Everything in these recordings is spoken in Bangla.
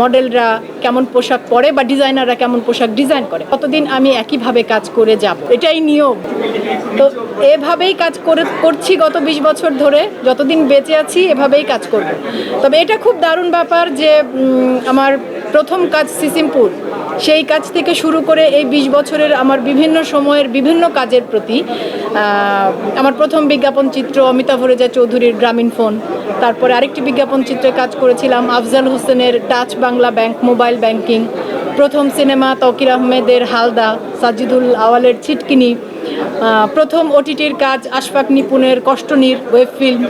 মডেলরা কেমন পোশাক পরে বা ডিজাইনাররা কেমন পোশাক ডিজাইন করে। কতদিন আমি একইভাবে কাজ করে যাব, এটাই নিয়ম। তো এভাবেই কাজ করে, করছি গত বিশ বছর ধরে। যতদিন বেঁচে আছি, এভাবেই কাজ করব। তবে এটা খুব দারুণ ব্যাপার যে আমার প্রথম কাজ সিসিমপুর। সেই কাজ থেকে শুরু করে এই বিশ বছরের আমার বিভিন্ন সময়ের বিভিন্ন কাজের প্রতি আমার প্রথম বিজ্ঞাপন চিত্র অমিতাভ রেজা চৌধুরীর গ্রামীণ ফোন, তারপরে আরেকটি বিজ্ঞাপন চিত্রে কাজ করেছিলাম আফজাল হোসেনের touch Bangla bank mobile banking প্রথম সিনেমা তকির আহমেদের হালদা, সাজিদুল আওয়ালের ছিটকিনি প্রথম ওটিটির কাজ আশফাক নিপুণের কষ্টনীর ওয়েব ফিল্ম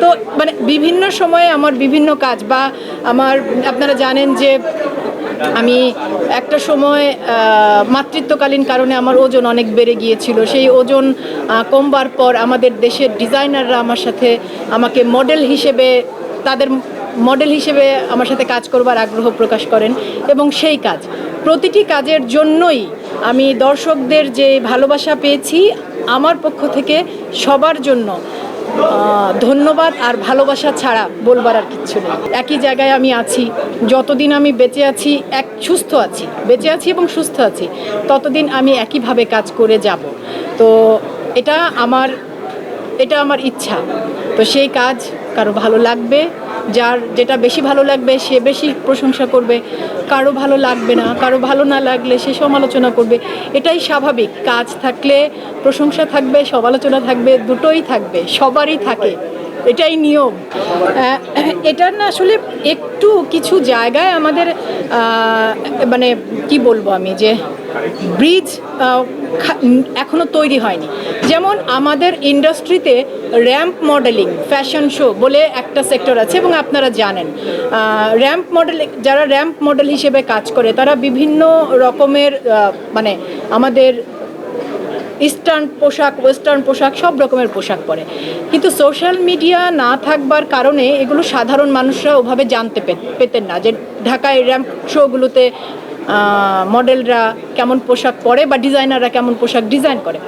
তো মানে বিভিন্ন সময়ে আমার বিভিন্ন কাজ বা আমার, আপনারা জানেন যে আমি একটা সময় মাতৃত্বকালীন কারণে আমার ওজন অনেক বেড়ে গিয়েছিল। সেই ওজন কমবার পর আমাদের দেশের ডিজাইনাররা আমার সাথে আমাকে মডেল হিসেবে, তাদের মডেল হিসেবে আমার সাথে কাজ করবার আগ্রহ প্রকাশ করেন এবং সেই কাজ। প্রতিটি কাজের জন্যই আমি দর্শকদের যে ভালোবাসা পেয়েছি, আমার পক্ষ থেকে সবার জন্য ধন্যবাদ আর ভালোবাসা ছাড়া বলবার আর কিচ্ছু নেই। একই জায়গায় আমি আছি, যতদিন আমি বেঁচে আছি, এক, সুস্থ আছি, বেঁচে আছি এবং সুস্থ আছি, ততদিন আমি একইভাবে কাজ করে যাব। তো এটা আমার এটা আমার ইচ্ছা। তো সেই কাজ কারও ভালো লাগবে যার যেটা বেশি ভালো লাগবে সে বেশি প্রশংসা করবে। কারও ভালো লাগবে না কারও ভালো না লাগলে সে সমালোচনা করবে। এটাই স্বাভাবিক। কাজ থাকলে প্রশংসা থাকবে সমালোচনা থাকবে দুটোই থাকবে সবারই থাকে। এটাই নিয়ম। আহ, এটা না আসলে একটু কিছু জায়গায় আমাদের মানে কি বলব আমি যে ব্রিজ এখনও তৈরি হয়নি। যেমন আমাদের ইন্ডাস্ট্রিতে র্যাম্প মডেলিং, ফ্যাশন শো বলে একটা সেক্টর আছে এবং আপনারা জানেন। র্যাম্প মডেল, যারা র্যাম্প মডেল হিসেবে কাজ করে, তারা বিভিন্ন রকমের মানে আমাদের ইস্টার্ন পোশাক, ওয়েস্টার্ন পোশাক, সব রকমের পোশাক পরে। কিন্তু সোশ্যাল মিডিয়া না থাকবার কারণে এগুলো সাধারণ মানুষরা ওভাবে জানতে পেতেন না যে ঢাকায় র্যাম্প শোগুলোতে মডেলরা কেমন পোশাক পরে বা ডিজাইনাররা কেমন পোশাক ডিজাইন করে।